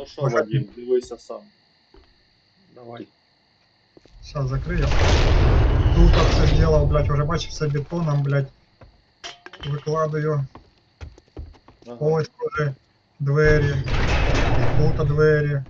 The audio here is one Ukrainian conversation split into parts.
Ну що, Може- Вадим, дивися сам. Давай. Сейчас закрию. Тут все сделал, блядь, уже бачив все бетоном, блядь. Викладаю. Ага. Ось теж двері. Тут двері.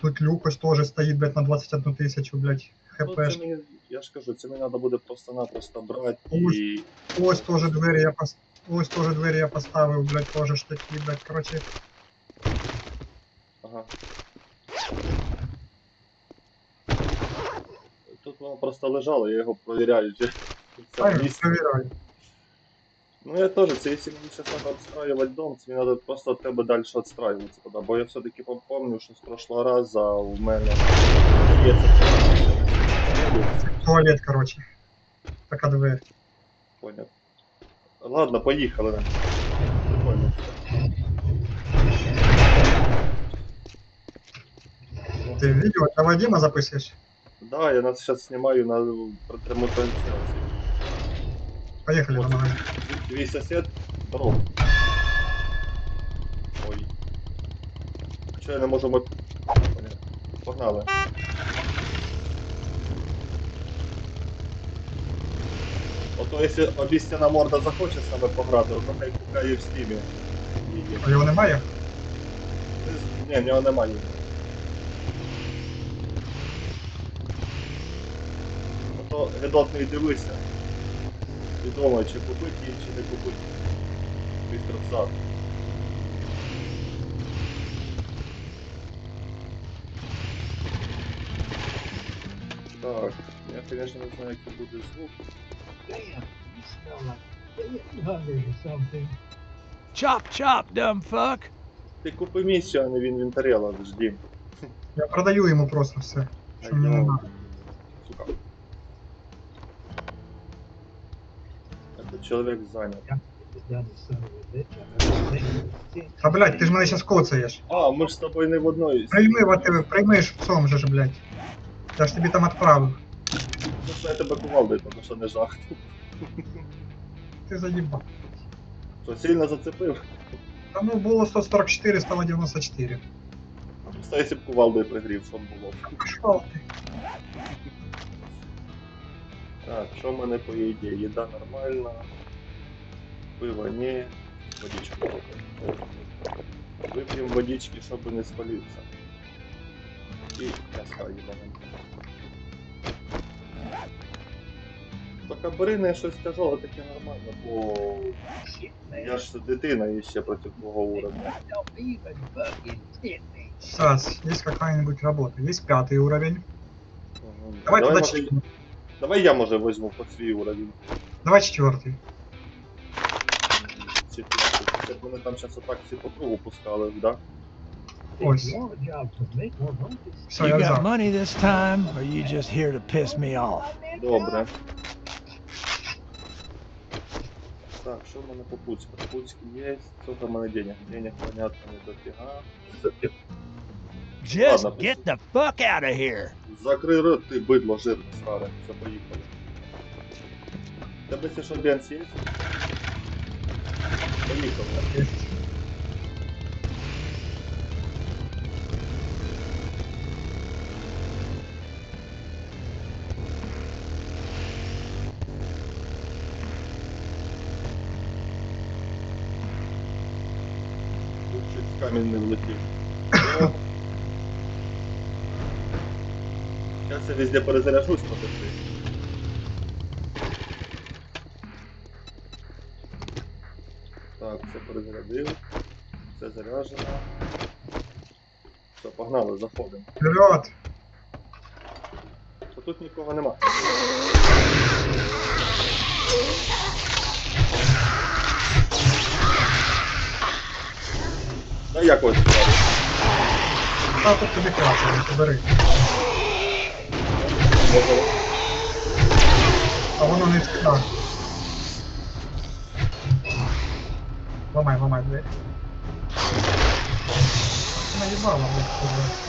Тут люк ось теж стоїть, блядь, на 21 тисячу, блядь. Ну, хп. це мені, я ж кажу, це мені треба буде просто-напросто брати Ось. і. Ось теж двері я пос... Ось теж двері я поставив, блядь, теж ж такі, блядь. Короче, Тут воно просто лежало, я його провіряю. чи місце. перевіряю. Ну я теж, це якщо мені зараз треба відстраювати дом, це мені треба просто від тебе далі відстраюватися туди, бо я все-таки пам'ятаю, що з прошлого разу у мене є це. Туалет, короче. Така двері. Поняв. Ладно, поїхали. Прикольно. Ти відео для Вадима записуєш? Да, я нас зараз знімаю на пряму трансляцію. Поїхали Ось. на. Твій сосед здоров. Ой. Що я не можу. Понятно. Погнали. Ото якщо обіцяна морда захоче саме пограти, то хай купляє в стімі. Її. А його немає? Ні, в нього немає. Ото гидотний дивися. І думай, чи купити її, чи не купити. Містер Псат. Так, я, конечно, не знаю, який буде звук. Chop, chop, dumb fuck. Ти купи місцю, а не в інвентарі, але жди. Я продаю йому просто все. Що мені не надо. Сука. Bitch. I've never seen him. Та блядь, ти ж мене зараз коцаєш. А, ми ж з тобою не в одної. Прийми в тебе, прийми ж в цьому же ж, блядь. Я ж тобі там відправив. Ну, що я тебе кувалдою, тому що не жах. Ти заїбав. Що, сильно зацепив? Та ну було 144, стало 94. Просто якщо б кувалдою пригрів, що було. Пішов ти. Так, що в мене по їді? Їда нормальна. Пиво ні. Водичку. Вип'ємо водички, щоб не спалився. І м'яска їбанем. Тільки бери не щось тяжеле, таке нормально, бо я ж дитина ще проти твого уровня. Сейчас, есть какая-нибудь работа. Есть пятый уровень. Ага. Давай, туда може, четвертый. Давай я може візьму по свій уровень. Давай четвертый. Четвертий. Щоб вони там зараз отак всі по кругу пускали, да? Ось. you got money this time, or you just here to piss me off? Добре. Так, що в мене по Пуцьку? Пуцьк є, сколько в мене денег? Денег, понятно, не дофіга. Just Ладно, get the fuck out of here. Закрий рот, ти бидло жирне старе. Все, поїхали. Тебе ще що бенз є? Поїхали. Есть. Тут чуть камінь не влетів. Зараз везде перезаряжусь, подожди. Так, все перезарядив. Все заряджено. Все, погнали, заходимо. Вперед! Та тут нікого нема. Та як ось? Та тут тобі краще, бери. A uno non è scalato. Mamma mia, mamma mia. Ma che buono, ma che buono.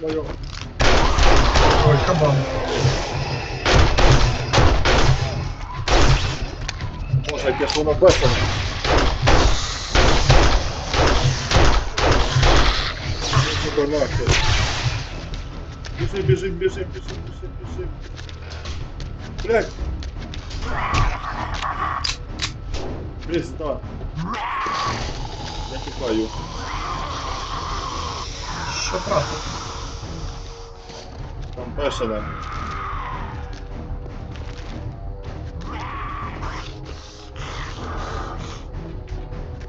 Ё-моё. Ой, кабан. Боже, ж воно. Ну, тебе нахер. Біжи, біжи, біжи, біжи, біжи, біжи. Блядь. Христа. Я тікаю. Що трапилось? Там бешене.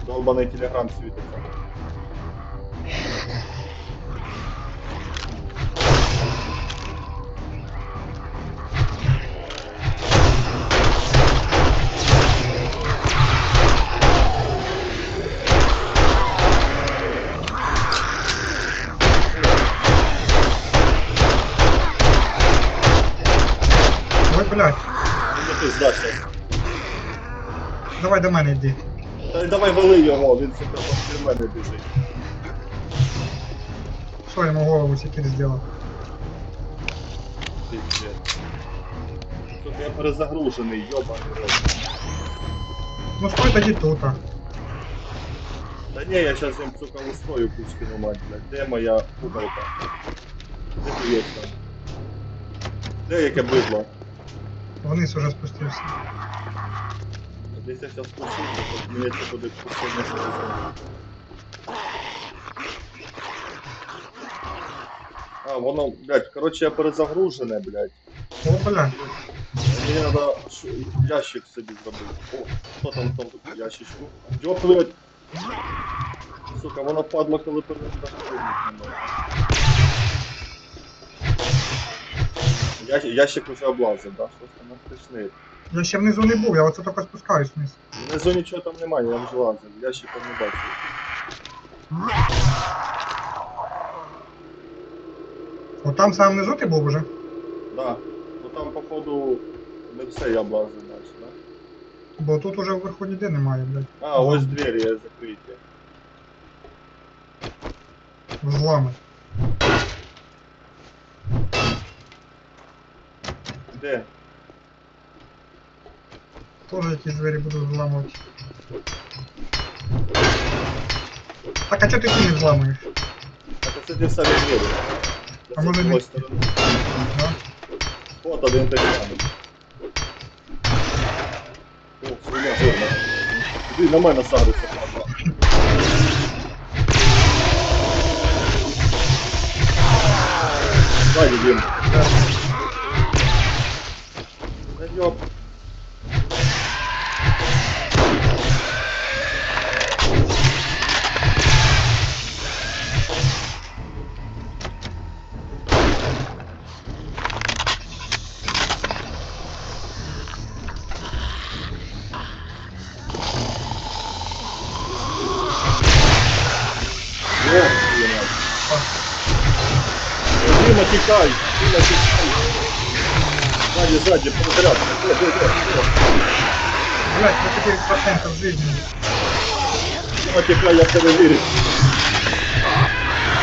Долбаний До мене йди. Та й давай вали його, він сука під мене біжить. Що йому голову секір зробив? Сука, я перезагружений, йобаний рот. Ну стой тоді тут. а. Та ні, я щас їм, сука, устрою Пушкіну мать, блядь. Де моя куколка? Де ти є там? Де яке бидло? Вниз уже спустився. Десь я спустився, щоб мені це буде що А, воно, блядь, короче, я перезагружене, блядь. О, блядь. Мені треба ящик собі зробити. О, хто там там ящичку? Йоп, блядь. Сука, воно падло, коли перезагрузити не Я, ящик уже облазив, да? Щось там напишни. Я ще внизу не був, я оце тільки спускаюсь вниз. Внизу нічого там немає, я вже лазив. Ящика не бачу. О, там сам внизу ти був уже? Да. Ну там, походу, не все я облазив, значить, да? Бо тут уже вверху ніде немає, блядь. А, ось двері закриті. Взлами. Де? Тоже якісь двері буду взламувати. Так, а чого ти ті не взламуєш? Так це ті самі двері. А Це може з не- другої сторони. Да? От один такий самий. О, свиня жирна. Іди на мене садиться, падла. Ззаді він. Та Дима, тікай! Дима, тікай! Ззаді, ззаді, перезаряд. Де, де, де, де? Блядь, по 4% жизни. Дима, тікай, я перевірю.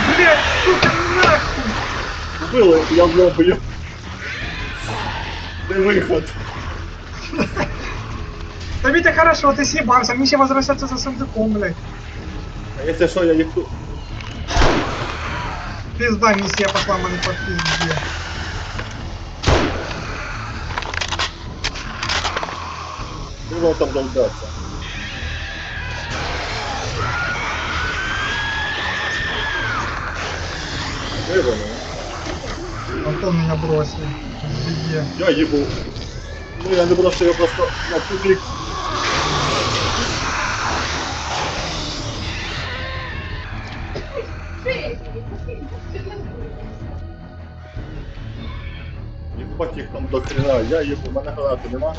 Блядь, сука, нахуй! Вбили, я влоблю. Де виход? Да Витя, хорошо, ты съебался, мне еще возвращаться за сундуком, блядь. А якщо що, я їх тут... Пизда миссия пошла, мы по пизде. Ну, Думал там долгаться. Потом а меня бросили. Я ебу. Ну я не бросил, я просто на тупик їх там до хрена, я їбу, в мене гранати нема.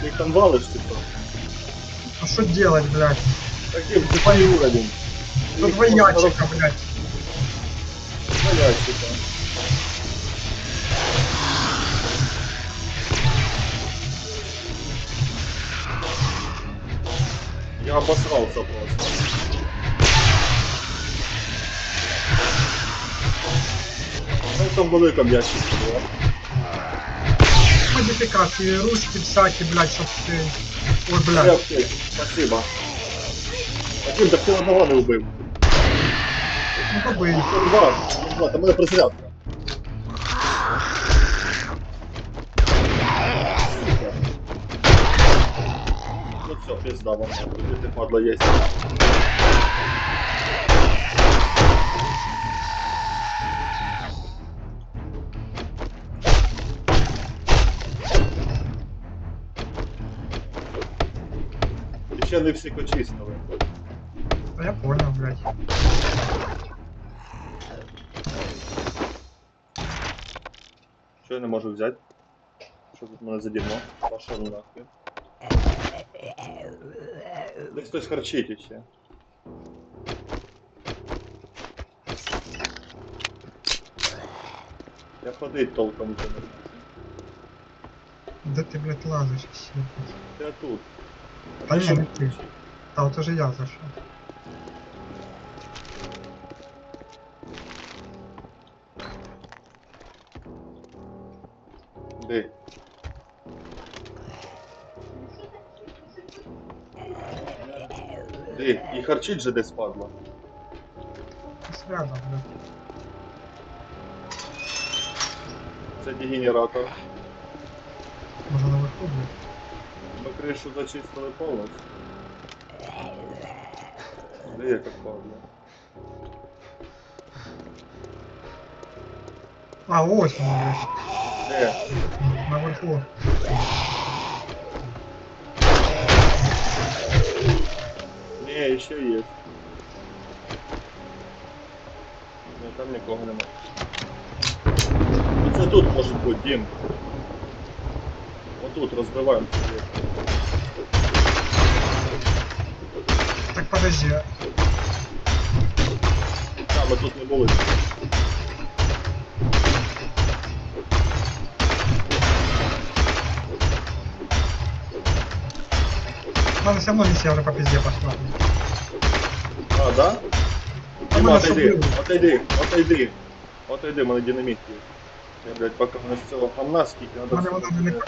Ти їх там валиш, типу. А что делать, блядь? Таким типа уровень. Тут два ящика, блядь. Два ящика. Я обосрался просто. Ну, там велика ящик була. Модифікації, ручки всякі, блядь, щоб ти. Ой, блядь. Крепкий, спасибо. Один, так ти одного не вбив. Ну побий. Там два, там два, там мене призрядка. Ну все, пизда вам, падла есть. Ще не всі почистили. Та я понял, блядь. Що я не можу взяти? Що тут мене за дерьмо? Пошел нахуй. Десь хтось харчить ще. Я ходить толком вже не можу. Де ти, блядь, лазиш всі? Я тут. Та ні, не ти. Та от уже я зайшов. Де? Де? І харчить же десь падла. Связано, блядь. Це дегенератор. Може наверху, блядь. Ми кришу зачистили повністю. Де я як падла? А, ось воно, блядь. Де? Наверху. Ні, ще є. Ні, там нікого немає. Оце тут може бути, Дім. Отут розбиваємо цю дверь. Так подожди. Там ми тут не були. Ладно, все равно миссия уже по пизде пошла. А, да? Та Діма, мене отойди, що було? отойди, отойди. Отойди, в мене динаміт є. Я, блядь, поки в нас цього гамна скільки надо. Мене воно не показує,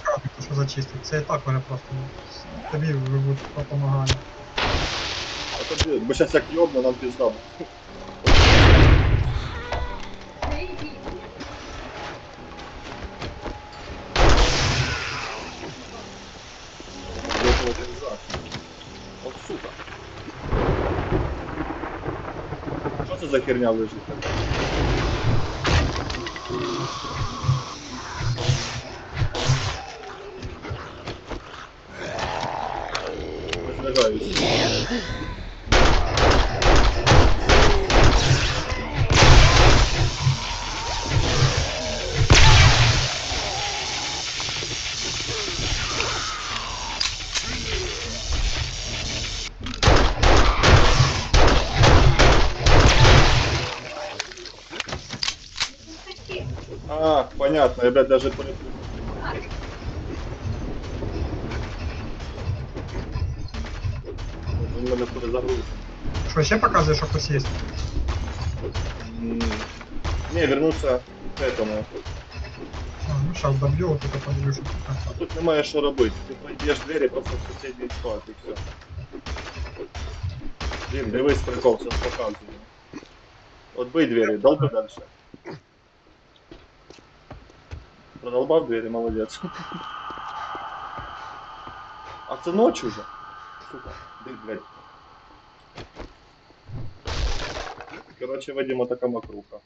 що зачистить. Це і так мене просто тобі вибудь допомагає. А тобі, бо зараз як йобне, нам пізда. буде. От сука. Що це за херня лежить? Thank you. понятно, я, блядь, даже понял. Він мене перезагрузив. Що, ще показує, що хтось є? М, Не, вернуться к этому. А, ну зараз доб'ю, от тут подивлюся. А тут немає що робити. Ти пройдеш двері просто в сусідній склад і все. Блін, дивись прикол, зараз показую. От бий двері, долби далі. Продолбав двері, молодець. А це ночь уже. Сука, блин, блядь. Короче, Вадима така макруха.